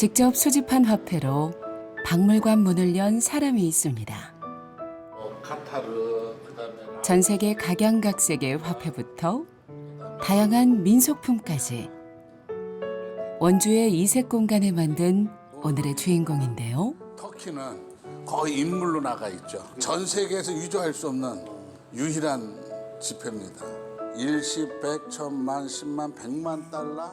직접 수집한 화폐로 박물관 문을 연 사람이 있습니다. 뭐 카타르 그다음에 전 세계 각양각색의 화폐부터 다양한 민속품까지 원주의 이색 공간에 만든 오늘의 주인공인데요. 터키는 거의 인물로 나가 있죠. 전 세계에서 유조할 수 없는 유일한 지폐입니다. 일십, 백, 천만, 십만, 백만 달러.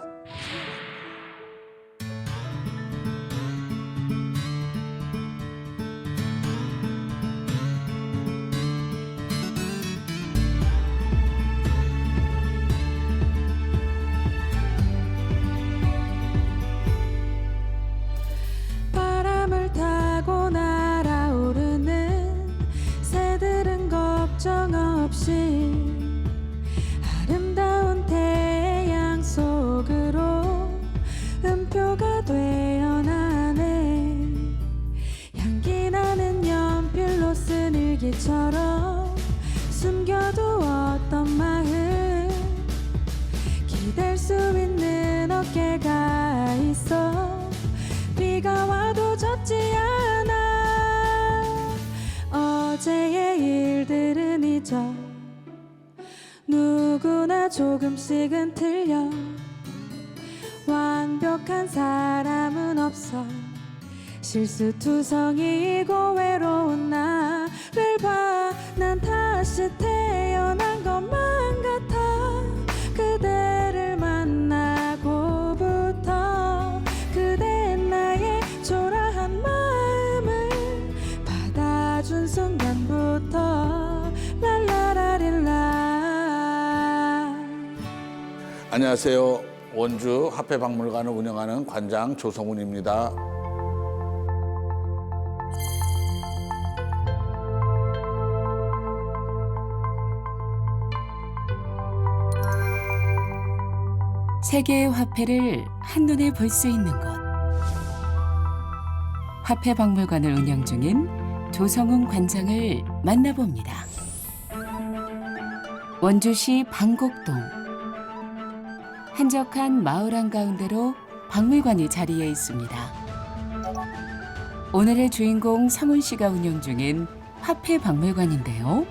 조금씩은 틀려. 완벽한 사람은 없어. 실수투성이고 외로운 나를 봐. 난 다시 태어난 것만 안녕하세요. 원주 화폐박물관을 운영하는 관장 조성훈입니다. 세계의 화폐를 한눈에 볼 수 있는 곳. 화폐박물관을 운영 중인 조성훈 관장을 만나봅니다. 원주시 방곡동. 한적한 마을 한가운데로 박물관이 자리해 있습니다. 오늘의 주인공 성훈 씨가 운영 중인 화폐 박물관인데요.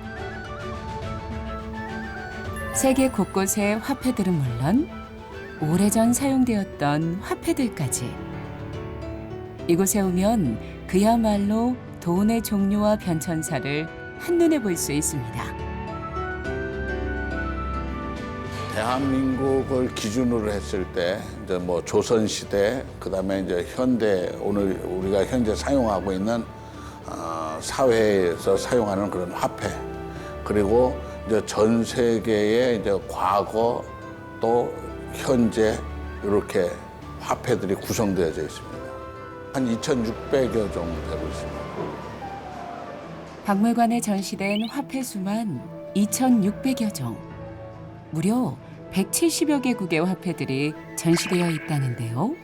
세계 곳곳의 화폐들은 물론 오래전 사용되었던 화폐들까지 이곳에 오면 그야말로 돈의 종류와 변천사를 한눈에 볼 수 있습니다. 대한민국을 기준으로 했을 때 이제 뭐 조선 시대 그다음에 이제 현대 오늘 우리가 현재 사용하고 있는 어, 사회에서 사용하는 그런 화폐 그리고 이제 전 세계의 이제 과거 또 현재 이렇게 화폐들이 구성되어져 있습니다. 한 2,600여 정도 되고 있습니다. 박물관에 전시된 화폐 수만 2,600여 종. 무려 170여 개국의 화폐들이 전시되어 있다는데요.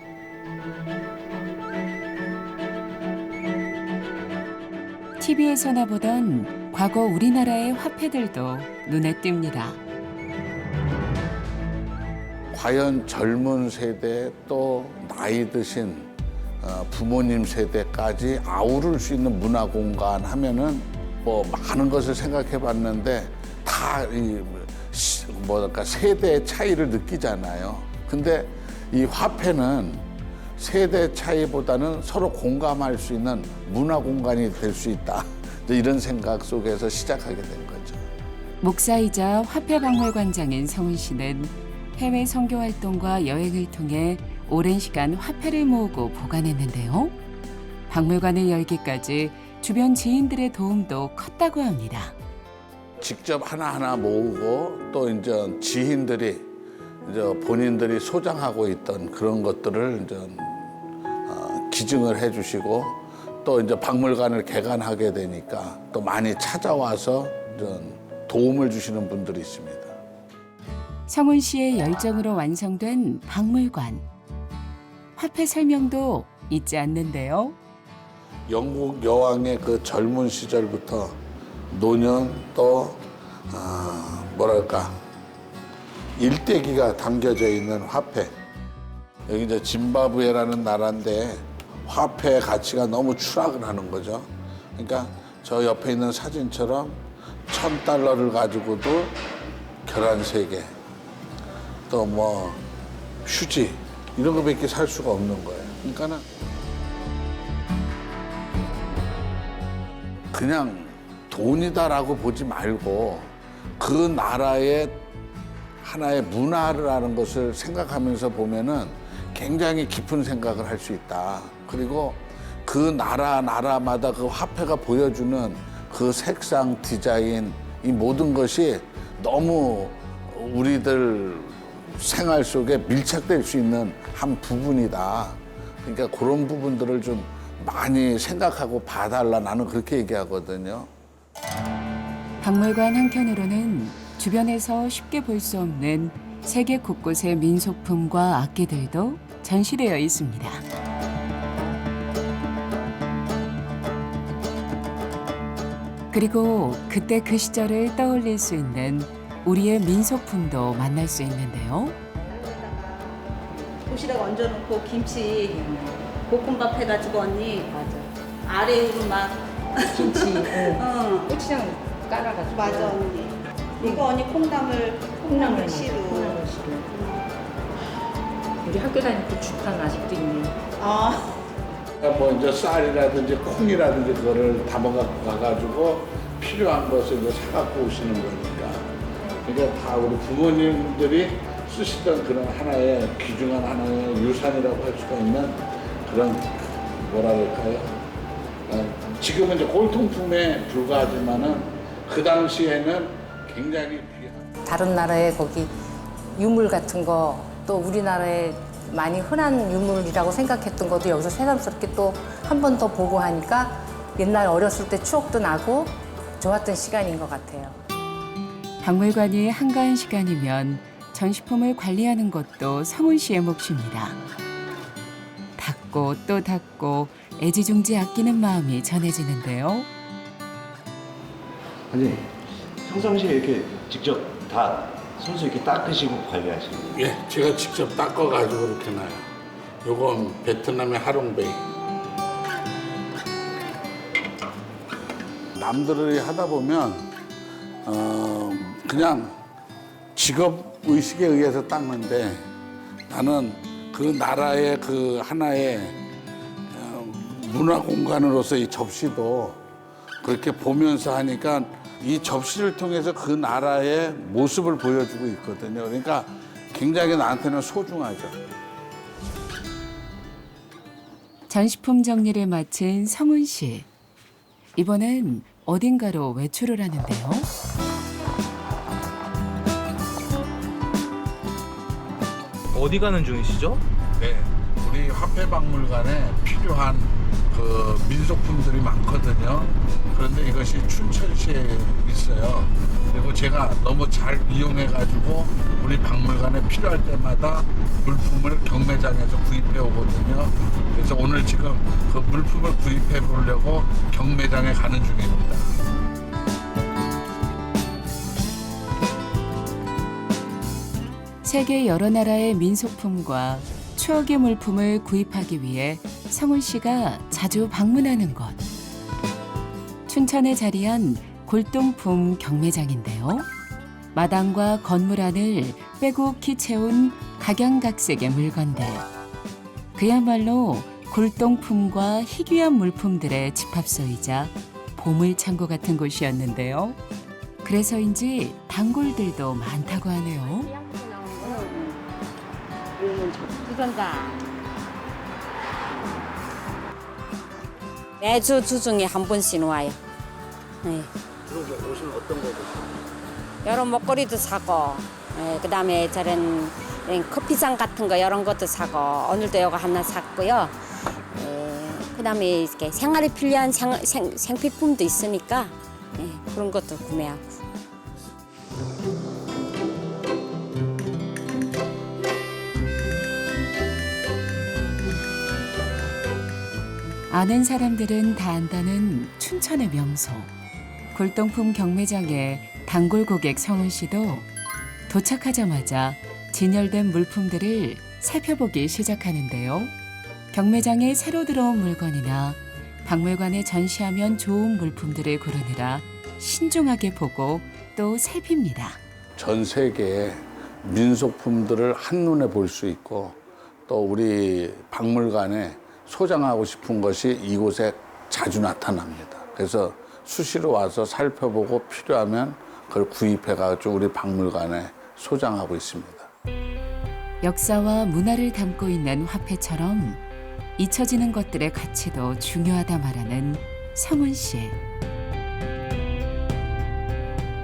TV에서나 보던 과거 우리나라의 화폐들도 눈에 띕니다. 과연 젊은 세대 또 나이 드신 어, 부모님 세대까지 아우를 수 있는 문화 공간 하면은 뭐 많은 것을 생각해 봤는데 다 이 뭐랄까 세대 차이를 느끼잖아요. 근데 이 화폐는 세대 차이보다는 서로 공감할 수 있는 문화 공간이 될 수 있다. 이런 생각 속에서 시작하게 된 거죠. 목사이자 화폐박물관장인 성훈 씨는 해외 선교 활동과 여행을 통해 오랜 시간 화폐를 모으고 보관했는데요. 박물관을 열기까지 주변 지인들의 도움도 컸다고 합니다. 직접 하나하나 모으고 또 이제 지인들이 이제 본인들이 소장하고 있던 그런 것들을 이제 어, 기증을 해주시고 또 이제 박물관을 개관하게 되니까 또 많이 찾아와서 도움을 주시는 분들이 있습니다. 성훈 씨의 열정으로 완성된 박물관. 화폐 설명도 잊지 않는데요. 영국 여왕의 그 젊은 시절부터 노년 또 어, 뭐랄까 일대기가 담겨져 있는 화폐 여기 이제 짐바브웨라는 나라인데 화폐 가치가 너무 추락을 하는 거죠. 그러니까 저 옆에 있는 사진처럼 천 달러를 가지고도 계란 세 개, 또뭐 휴지 이런 거밖에 살 수가 없는 거예요. 그러니까는 그냥 돈이다라고 보지 말고 그 나라의 하나의 문화라는 것을 생각하면서 보면은 굉장히 깊은 생각을 할 수 있다. 그리고 그 나라 나라마다 그 화폐가 보여주는 그 색상, 디자인 이 모든 것이 너무 우리들 생활 속에 밀착될 수 있는 한 부분이다. 그러니까 그런 부분들을 좀 많이 생각하고 봐달라 나는 그렇게 얘기하거든요. 박물관 한켠으로는 주변에서 쉽게 볼 수 없는 세계 곳곳의 민속품과 악기들도 전시되어 있습니다. 그리고 그때 그 시절을 떠올릴 수 있는 우리의 민속품도 만날 수 있는데요. 도시락 얹어놓고 김치 볶음밥 해가지고 언니 아래로 막 김치, 응. 어, 고추장 깔아가지고. 맞아 언니 이거 언니 콩나물 콩나물 시루 콩나물 시루. 우리 학교 다닐 때 주판 아직도 있네. 아뭐 이제 쌀이라든지 콩이라든지 그거를 담아갖고 가가지고 필요한 것을 이제 사갖고 오시는 거니까. 그러니까 다 우리 부모님들이 쓰시던 그런 하나의 귀중한 하나의 유산이라고 할 수가 있는 그런 뭐랄까요. 어, 지금은 이제 꼴통품에 불과하지만은 그 당시에는 굉장히 귀한. 다른 나라의 거기 유물 같은 거 또 우리나라에 많이 흔한 유물이라고 생각했던 것도 여기서 새삼스럽게 또 한 번 더 보고 하니까 옛날 어렸을 때 추억도 나고 좋았던 시간인 것 같아요. 박물관이 한가한 시간이면 전시품을 관리하는 것도 성훈 씨의 몫입니다. 닦고 또 닦고 애지중지 아끼는 마음이 전해지는데요. 아니 평상시에 이렇게 직접 다 손수 이렇게 닦으시고 관리하시는? 예, 제가 직접 닦아가지고 이렇게 놔요. 요건 베트남의 하롱베이. 남들이 하다 보면 어, 그냥 직업 의식에 의해서 닦는데 나는 그 나라의 그 하나의 어, 문화 공간으로서 이 접시도 그렇게 보면서 하니까 이 접시를 통해서 그 나라의 모습을 보여주고 있거든요. 그러니까 굉장히 나한테는 소중하죠. 전시품 정리를 마친 성훈 씨. 이번엔 어딘가로 외출을 하는데요. 어디 가는 중이시죠? 네, 우리 화폐박물관에 필요한 그 민속품들이 많거든요. 그런데 이것이 춘천시에 있어요. 그리고 제가 너무 잘 이용해가지고 우리 박물관에 필요할 때마다 물품을 경매장에서 구입해 오거든요. 그래서 오늘 지금 그 물품을 구입해 보려고 경매장에 가는 중입니다. 세계 여러 나라의 민속품과 추억의 물품을 구입하기 위해 성훈 씨가 자주 방문하는 곳. 춘천에 자리한 골동품 경매장인데요. 마당과 건물 안을 빼곡히 채운 각양각색의 물건들. 그야말로 골동품과 희귀한 물품들의 집합소이자 보물창고 같은 곳이었는데요. 그래서인지 단골들도 많다고 하네요. 매주 주중에 한 번씩 와요. 네. 주로 오시면 어떤 거 보세요? 여러 먹거리도 사고, 네, 그 다음에 저런 이런 커피잔 같은 거 이런 것도 사고, 오늘도 이거 하나 샀고요. 네, 그다음에 이렇게 생활에 필요한 생, 생, 생필품도 있으니까 네, 그런 것도 구매하고. 아는 사람들은 다 안다는 춘천의 명소. 골동품 경매장에 단골 고객 성훈 씨도 도착하자마자 진열된 물품들을 살펴보기 시작하는데요. 경매장에 새로 들어온 물건이나 박물관에 전시하면 좋은 물품들을 고르느라 신중하게 보고 또 살핍니다. 전 세계의 민속품들을 한눈에 볼 수 있고 또 우리 박물관에 소장하고 싶은 것이 이곳에 자주 나타납니다. 그래서 수시로 와서 살펴보고 필요하면 그걸 구입해 가지고 우리 박물관에 소장하고 있습니다. 역사와 문화를 담고 있는 화폐처럼 잊혀지는 것들의 가치도 중요하다 말하는 성훈 씨.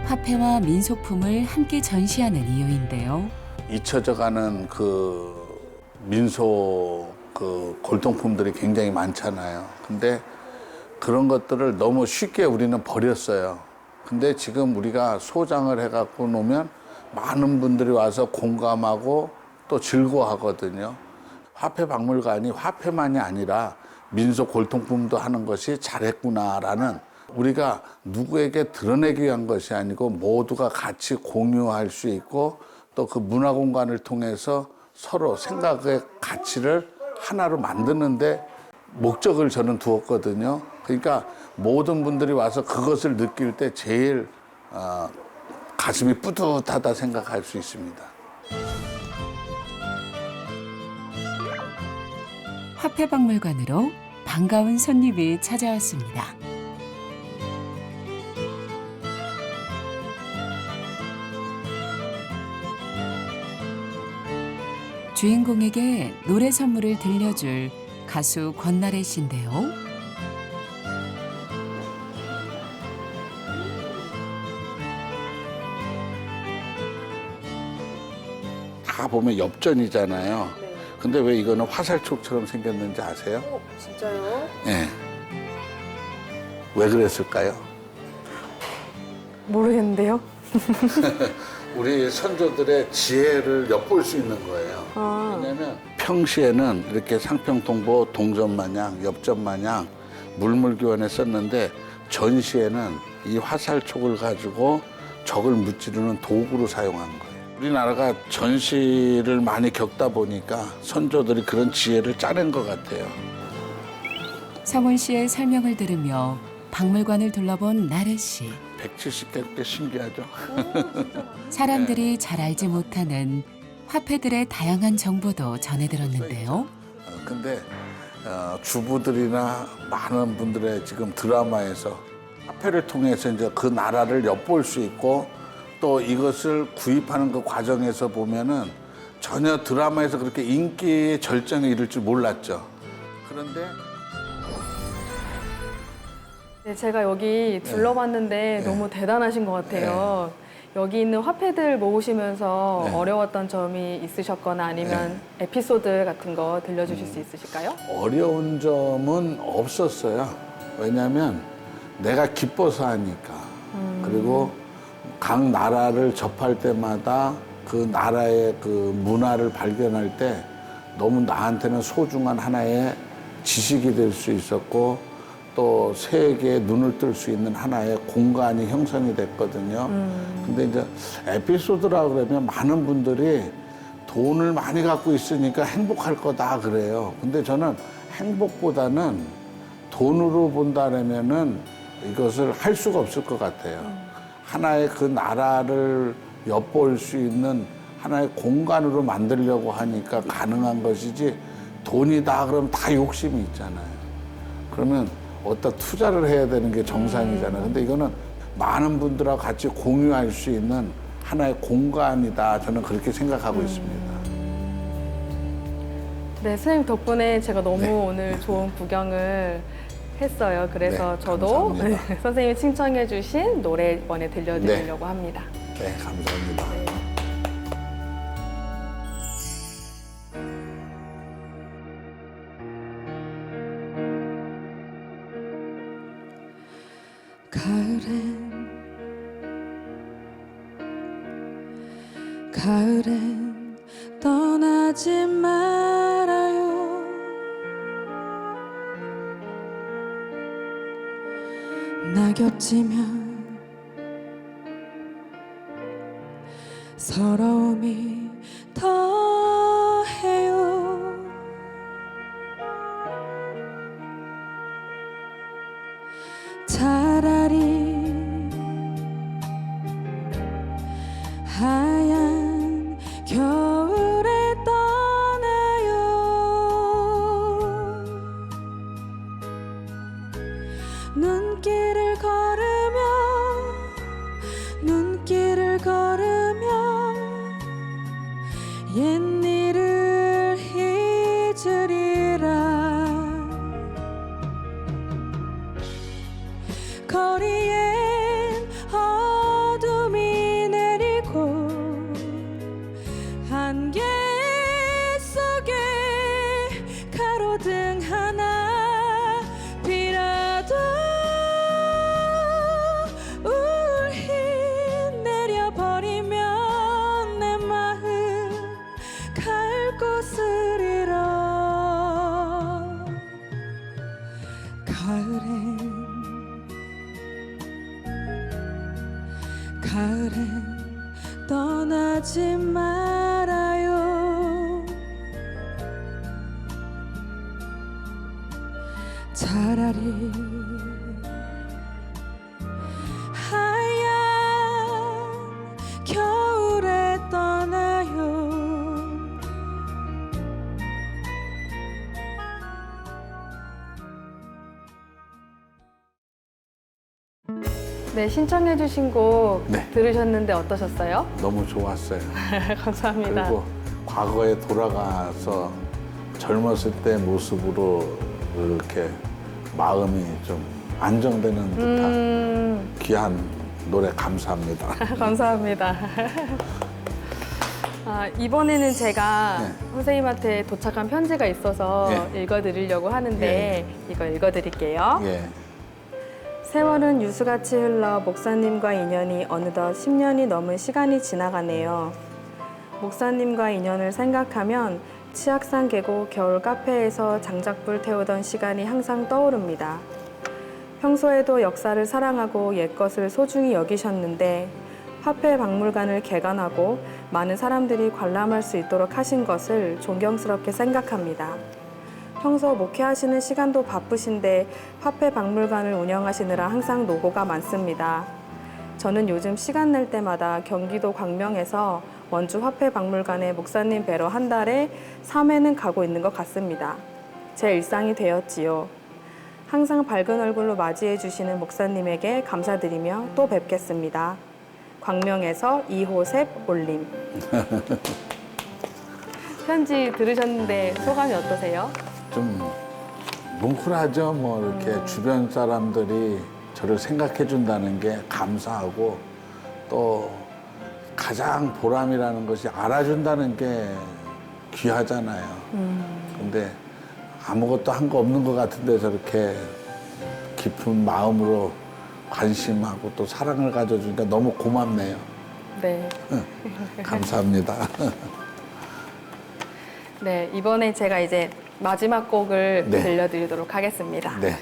화폐와 민속품을 함께 전시하는 이유인데요. 잊혀져가는 그 민속 그 골동품들이 굉장히 많잖아요. 근데 그런 것들을 너무 쉽게 우리는 버렸어요. 근데 지금 우리가 소장을 해갖고 놓으면 많은 분들이 와서 공감하고 또 즐거워하거든요. 화폐 박물관이 화폐만이 아니라 민속 골동품도 하는 것이 잘했구나라는 우리가 누구에게 드러내기 위한 것이 아니고 모두가 같이 공유할 수 있고 또 그 문화 공간을 통해서 서로 생각의 가치를 하나로 만드는데 목적을 저는 두었거든요. 그러니까 모든 분들이 와서 그것을 느낄 때 제일 어, 가슴이 뿌듯하다 생각할 수 있습니다. 화폐 박물관으로 반가운 손님이 찾아왔습니다. 주인공에게 노래 선물을 들려줄 가수 권나래 씨인데요. 다 보면 엽전이잖아요. 근데 왜 이거는 화살촉처럼 생겼는지 아세요? 진짜요? 예. 왜 그랬을까요? 모르겠는데요. 우리 선조들의 지혜를 엿볼 수 있는 거예요. 아. 왜냐면 평시에는 이렇게 상평통보 동전 마냥 엽전 마냥 물물교환에 썼는데 전시에는 이 화살촉을 가지고 적을 무찌르는 도구로 사용한 거예요. 우리나라가 전시를 많이 겪다 보니까 선조들이 그런 지혜를 짜낸 것 같아요. 성훈 씨의 설명을 들으며 박물관을 둘러본 나래 씨. 170개 꽤 신기하죠? 사람들이 잘 알지 못하는 화폐들의 다양한 정보도 전해 들었는데요. 어, 근데 어, 주부들이나 많은 분들의 지금 드라마에서 화폐를 통해서 이제 그 나라를 엿볼 수 있고 또 이것을 구입하는 그 과정에서 보면은 전혀 드라마에서 그렇게 인기의 절정에 이를 줄 몰랐죠. 그런데 네, 제가 여기 둘러봤는데 네. 너무 대단하신 것 같아요. 여기 있는 화폐들 모으시면서 네. 어려웠던 점이 있으셨거나 아니면 에피소드 같은 거 들려주실 수 있으실까요? 어려운 점은 없었어요. 왜냐하면 내가 기뻐서 하니까. 그리고 각 나라를 접할 때마다 그 나라의 그 문화를 발견할 때 너무 나한테는 소중한 하나의 지식이 될 수 있었고 또 세계에 눈을 뜰 수 있는 하나의 공간이 형성이 됐거든요. 근데 이제 에피소드라 그러면 많은 분들이 돈을 많이 갖고 있으니까 행복할 거다 그래요. 근데 저는 행복보다는 돈으로 본다면은 이것을 할 수가 없을 것 같아요. 하나의 그 나라를 엿볼 수 있는 하나의 공간으로 만들려고 하니까 가능한 것이지 돈이다 그러면 다 욕심이 있잖아요. 그러면 어디다 투자를 해야 되는 게 정상이잖아요. 근데 이거는 많은 분들하고 같이 공유할 수 있는 하나의 공간이다. 저는 그렇게 생각하고 있습니다. 네, 선생님 덕분에 제가 너무 네. 오늘 좋은 구경을 했어요. 그래서 네, 저도 감사합니다. 선생님이 신청해 주신 노래 이번에 들려드리려고 합니다. 네, 감사합니다. 사라지면 서러움이 더해요. 차라리 네, 신청해주신 곡 네. 들으셨는데 어떠셨어요? 너무 좋았어요. 감사합니다. 그리고 과거에 돌아가서 젊었을 때 모습으로 이렇게 마음이 좀 안정되는 듯한 음, 귀한 노래 감사합니다. 감사합니다. 아, 이번에는 제가 네. 선생님한테 도착한 편지가 있어서 예. 읽어드리려고 하는데 이거 읽어드릴게요. 예. 세월은 유수같이 흘러 목사님과 인연이 어느덧 10년이 넘은 시간이 지나가네요. 목사님과 인연을 생각하면 치악산 계곡 겨울 카페에서 장작불 태우던 시간이 항상 떠오릅니다. 평소에도 역사를 사랑하고 옛것을 소중히 여기셨는데 화폐 박물관을 개관하고 많은 사람들이 관람할 수 있도록 하신 것을 존경스럽게 생각합니다. 평소 목회하시는 시간도 바쁘신데 화폐 박물관을 운영하시느라 항상 노고가 많습니다. 저는 요즘 시간 낼 때마다 경기도 광명에서 원주 화폐 박물관에 목사님 뵈러 한 달에 3회는 가고 있는 것 같습니다. 제 일상이 되었지요. 항상 밝은 얼굴로 맞이해 주시는 목사님에게 감사드리며 또 뵙겠습니다. 광명에서 이호셉 올림. 편지 들으셨는데 소감이 어떠세요? 좀 뭉클하죠. 뭐 이렇게 주변 사람들이 저를 생각해 준다는 게 감사하고 또 가장 보람이라는 것이 알아준다는 게 귀하잖아요. 근데 아무것도 한 거 없는 것 같은데 저렇게 깊은 마음으로 관심하고 또 사랑을 가져주니까 너무 고맙네요. 네. 감사합니다. 네, 이번에 제가 이제 마지막 곡을 네. 들려드리도록 하겠습니다. 네.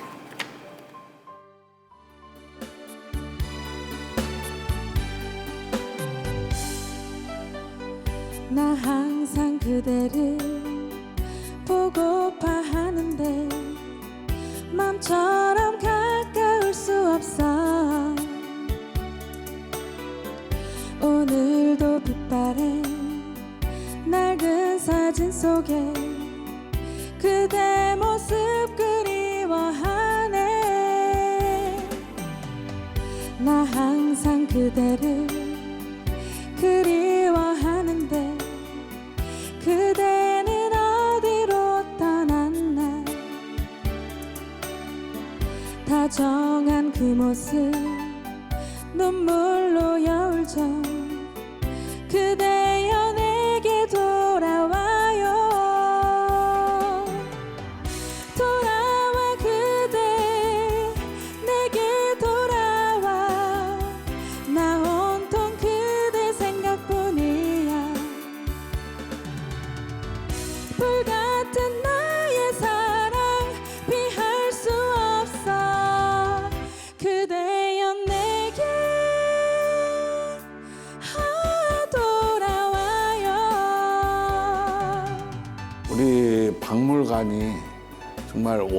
나 항상 그대를 보고파 하는데 맘처럼 가까울 수 없어 오늘도 빛바래 낡은 사진 속에 다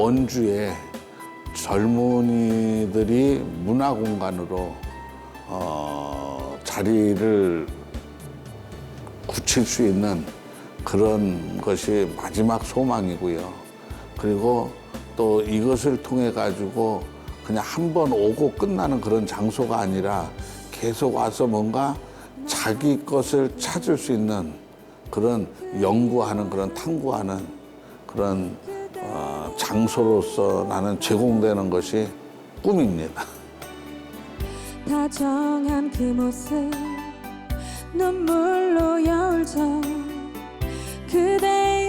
원주에 젊은이들이 문화 공간으로 어, 자리를 굳힐 수 있는 그런 것이 마지막 소망이고요. 그리고 또 이것을 통해 가지고 그냥 한 번 오고 끝나는 그런 장소가 아니라 계속 와서 뭔가 자기 것을 찾을 수 있는 그런 연구하는 그런 탐구하는 그런 어, 장소로서 나는 제공되는 것이 꿈입니다. 다정한 그 모습 눈물로 여울져 그대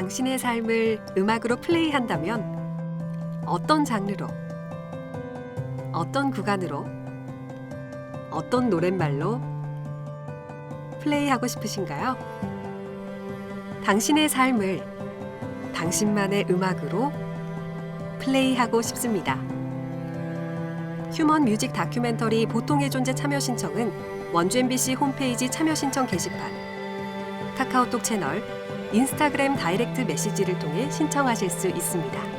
당신의 삶을 음악으로 플레이한다면 어떤 장르로, 어떤 구간으로, 어떤 노랫말로 플레이하고 싶으신가요? 당신의 삶을 당신만의 음악으로 플레이하고 싶습니다. 휴먼 뮤직 다큐멘터리 보통의 존재 참여 신청은 원주 MBC 홈페이지 참여 신청 게시판, 카카오톡 채널, 인스타그램 다이렉트 메시지를 통해 신청하실 수 있습니다.